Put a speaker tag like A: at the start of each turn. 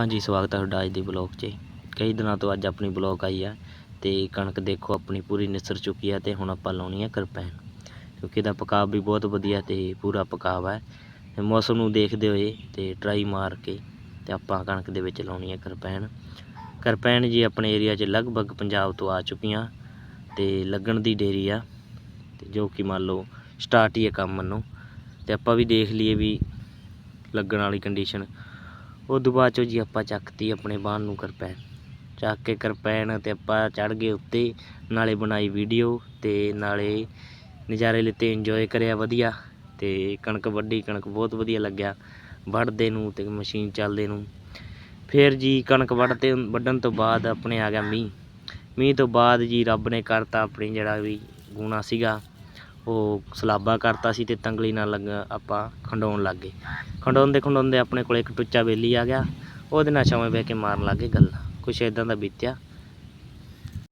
A: ਹਾਂਜੀ, ਸਵਾਗਤ ਹੈ ਤੁਹਾਡਾ ਅੱਜ ਦੇ ਬਲੌਗ 'ਚ। ਕਈ ਦਿਨਾਂ ਤੋਂ ਅੱਜ ਆਪਣੀ ਬਲੌਗ ਆਈ ਆ ਤੇ ਕਣਕ ਦੇਖੋ, ਆਪਣੀ ਪੂਰੀ ਨਿਸਰ ਚੁੱਕੀ ਆ ਤੇ ਹੁਣ ਆਪਾਂ ਲਾਉਣੀ ਆ ਕਰਪੈਨ। ਕਿਉਂਕਿ ਇਹਦਾ ਪਕਾਵ ਵੀ ਬਹੁਤ ਵਧੀਆ ਤੇ ਪੂਰਾ ਪਕਾਵ ਹੈ ਤੇ ਮੌਸਮ ਨੂੰ ਦੇਖਦੇ ਹੋਏ ਤੇ ਟਰਾਈ ਮਾਰ ਕੇ ਤੇ ਆਪਾਂ ਕਣਕ ਦੇ ਵਿੱਚ ਲਾਉਣੀ ਆ ਕਰਪੈਨ। ਕਰਪੈਨ ਜੀ ਆਪਣੇ ਏਰੀਆ 'ਚ ਲਗਭਗ ਪੰਜਾਬ ਤੋਂ ਆ ਚੁੱਕੀਆਂ ਤੇ ਲੱਗਣ ਦੀ ਡੇਰੀ ਆ। ਤੇ ਜੋ ਕਿ ਮੰਨ ਲਓ ਸਟਾਰਟ ਹੀ ਹੈ ਕੰਮ ਮੰਨੋ ਤੇ ਆਪਾਂ ਵੀ ਦੇਖ ਲਈਏ ਵੀ ਲੱਗਣ ਵਾਲੀ ਕੰਡੀਸ਼ਨ ਉਹ ਤੋਂ ਬਾਅਦ ਚੋਂ ਜੀ ਆਪਾਂ ਚੱਕਤੀ ਆਪਣੇ ਬਾਣ ਨੂੰ ਕਰਪੈਨ। ਚੱਕ ਕੇ ਕਰਪੈਨ ਅਤੇ ਆਪਾਂ ਚੜ ਗਏ ਉੱਤੇ, ਨਾਲੇ ਬਣਾਈ ਵੀਡੀਓ ਅਤੇ ਨਾਲੇ ਨਜ਼ਾਰੇ ਲਿੱਤੇ ਇੰਜੋਏ ਕਰਿਆ ਵਧੀਆ ਤੇ ਕਣਕ ਵੱਢੀ, ਕਣਕ ਬਹੁਤ ਵਧੀਆ ਲੱਗਿਆ। ਵੱਢਦੇ ਨੂੰ ਤੇ ਮਸ਼ੀਨ ਚੱਲਦੇ ਨੂੰ। ਫਿਰ ਜੀ ਕਣਕ ਵੱਢਤੇ ਵੱਢਣ ਤੋਂ ਬਾਅਦ ਆਪਣੇ ਆ ਗਿਆ ਮੀਂਹ। ਮੀਂਹ ਤੋਂ ਬਾਅਦ ਜੀ ਰੱਬ ਨੇ ਕਰਤਾ ਆਪਣੀ ਜਿਹੜਾ ਵੀ ਗੁਣਾ ਸੀਗਾ। ਉਹ ਸਲਾਬਾ ਕਰਤਾ ਸੀ ਤੇ ਤੰਗਲੀ ਨਾਲ ਲੱਗ ਆਪਾਂ ਖੰਡਾਉਣ ਲੱਗ ਗਏ। ਖੰਡਾਉਂਦੇ ਖੰਡਾਉਂਦੇ ਆਪਣੇ ਕੋਲ ਇੱਕ ਟੁੱਚਾ ਬੇਲੀ ਆ ਗਿਆ, ਉਹਦੇ ਨਾਲ ਛਾਵੇਂ ਬਹਿ ਕੇ ਮਾਰਨ ਲੱਗ ਗਏ ਗੱਲਾਂ। ਕੁਛ ਇਦਾਂ ਦਾ ਬੀਤਿਆ।